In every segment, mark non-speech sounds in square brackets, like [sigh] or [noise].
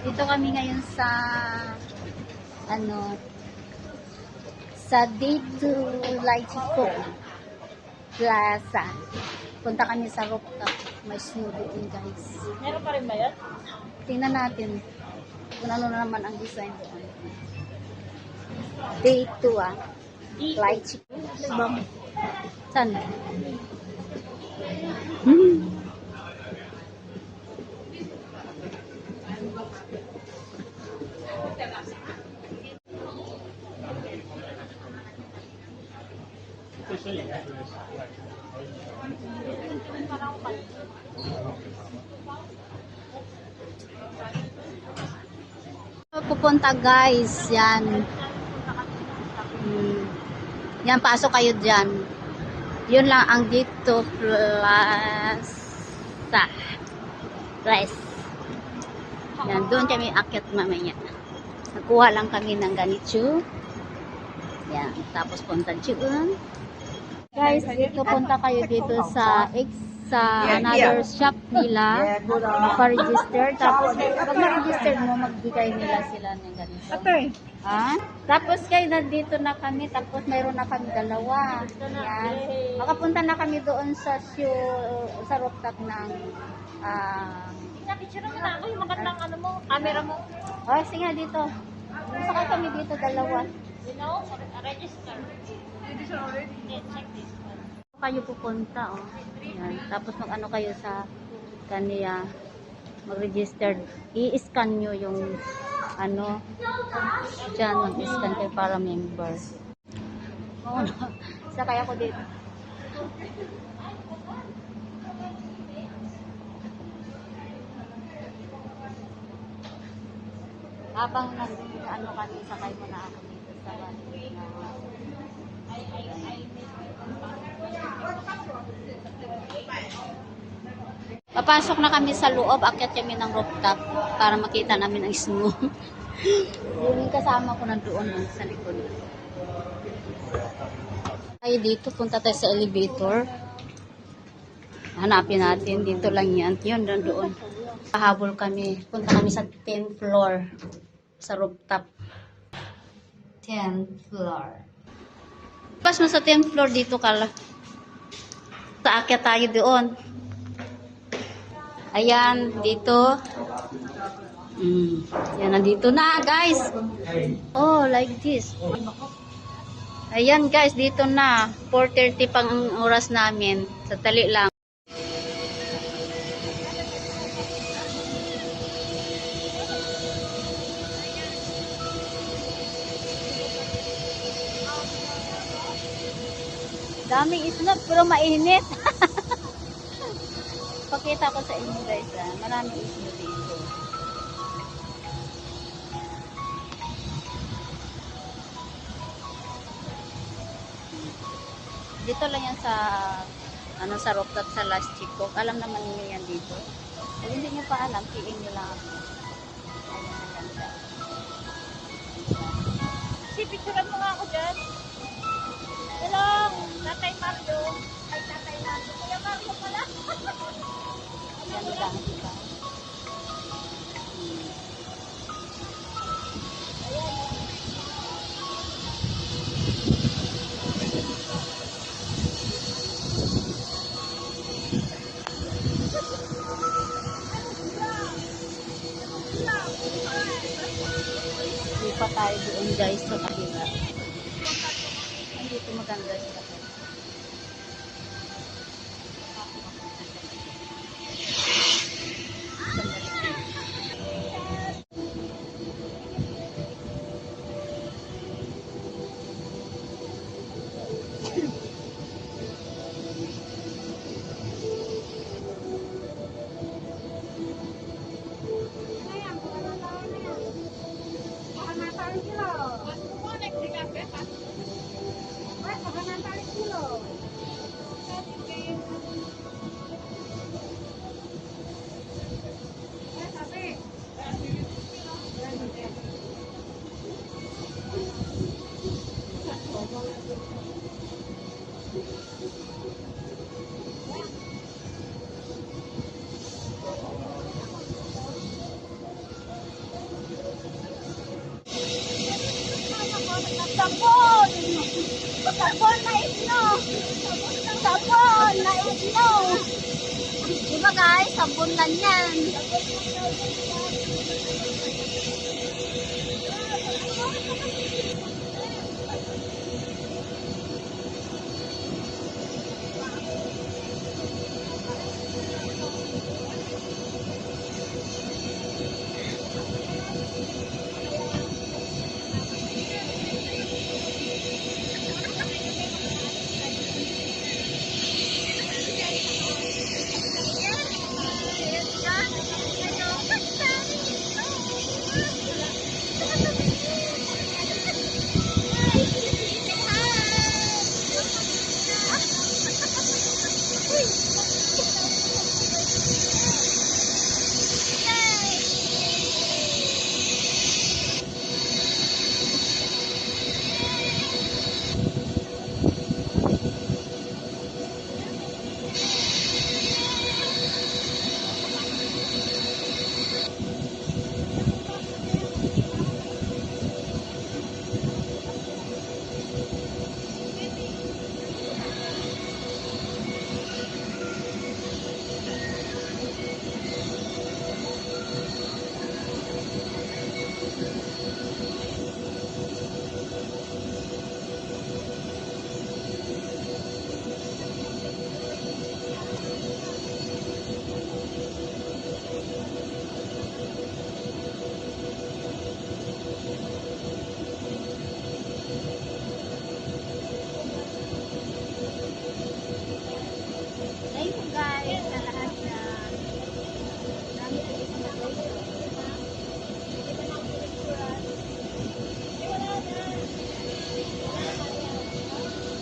Dito kami ngayon sa ano sa Day to Laichico Plaza. Punta kami sa rooftop. May snow doon guys. Meron pa rin ba yan? Tingnan natin kung ano na naman ang design doon. Day 2 ah. Laichico. Saan? Hmm. Pupunta guys, yan. Hmm. Yan, pasok kayo dyan. Yun lang ang dito plaza. Place. Yan, doon kami akyat mamaya. Nakuha lang kami ng ganito. Yan, tapos punta dyan. Guys, dito punta kayo dito sa X sa another shop nila pa-register tapos pag na-register mo magbigay nila sila ng ganito. Atay. ha? tapos kayo nandito na kami. Tapos mayroon na kami dalawa. Yan. Makapunta na kami doon sa show sa rooftop ng ah picture mo na ako yung magandang ano mo, camera mo. oh sige nga dito. Sakay kami dito dalawa. You know, register. Kayo pupunta oh. Yan. Tapos mag ano kayo sa kaniya mag-register. I-scan nyo yung ano dyan mag-scan kayo para member. Oo [laughs] no sakay ako dito. Habang nag ano kami sakay mo na ako dito Papasok na kami sa loob, akyat kami ng rooftop para makita namin ang snow. [laughs] yung kasama ko nandoon sa likod. Tayo dito, punta tayo sa elevator. Hanapin natin, dito lang yan. Yun, nandoon. Pahabol kami. Punta kami sa 10th floor. Sa rooftop. 10th floor. Pas mo sa 10th floor dito kala. Sa tayo doon. Ayan, dito. Mm. Yan, nandito na, guys. Oh, like this. Ayan, guys, dito na. 4.30 pang ang oras namin. Sa tali lang. Daming islog, pero mainit. [laughs] Pakita ko sa inyo guys, ah. maraming islog dito. Dito lang yan sa ano sa rooftop sa last chico. Alam naman niyo yan dito. Kung hindi niyo pa alam, kiin niyo lang ako. Si, picturean mo nga ako dyan. Hello, Tatay Mario. Ay, Tatay Mario. Kuya Mario pala. [laughs] Yan lang, diba? Lipa tayo doon guys sa kabila. Dito maganda sila. Sabon! Sabon na isno! Sabon na isno! Diba guys, sabon lang yan. Thank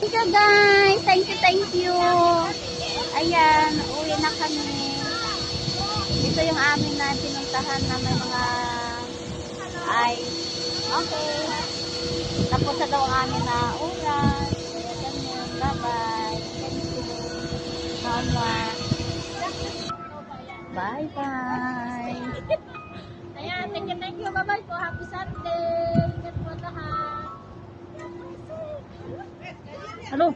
Thank you guys. Thank you, thank you. Ayan, uwi na kami. Ito yung amin na pinuntahan na may mga ay okay. Tapos na daw ang amin na oras. Kaya ganyan. Bye-bye. Thank you. Bye-bye. Ayan, thank you, thank you. Bye-bye po. Happy Sunday. Alo.